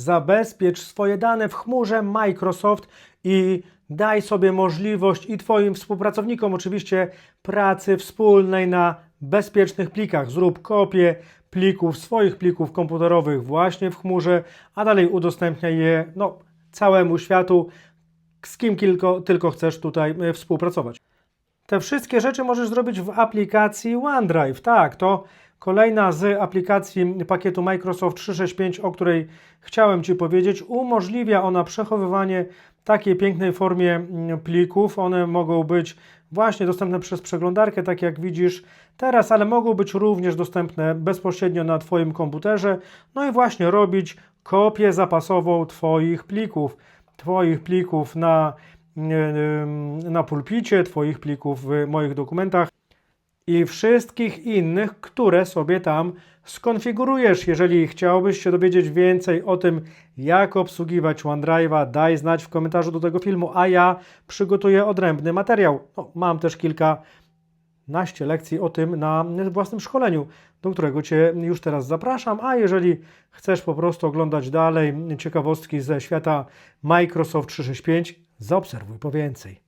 zabezpiecz swoje dane w chmurze Microsoft i daj sobie możliwość i Twoim współpracownikom oczywiście pracy wspólnej na bezpiecznych plikach. Zrób kopię plików, swoich plików komputerowych właśnie w chmurze, a dalej udostępniaj je no, całemu światu, z kim tylko, tylko chcesz tutaj e, współpracować. Te wszystkie rzeczy możesz zrobić w aplikacji OneDrive. Tak, to kolejna z aplikacji pakietu Microsoft 365, o której chciałem Ci powiedzieć. Umożliwia ona przechowywanie takiej pięknej formie mm, plików. One mogą być właśnie dostępne przez przeglądarkę, tak jak widzisz teraz, ale mogą być również dostępne bezpośrednio na Twoim komputerze. No i właśnie robić kopię zapasową Twoich plików. Twoich plików na na pulpicie, Twoich plików w moich dokumentach i wszystkich innych, które sobie tam skonfigurujesz. Jeżeli chciałbyś się dowiedzieć więcej o tym, jak obsługiwać OneDrive'a, daj znać w komentarzu do tego filmu, a ja przygotuję odrębny materiał. No, mam też kilka naście lekcji o tym na własnym szkoleniu, do którego Cię już teraz zapraszam, a jeżeli chcesz po prostu oglądać dalej ciekawostki ze świata Microsoft 365, zaobserwuj po więcej.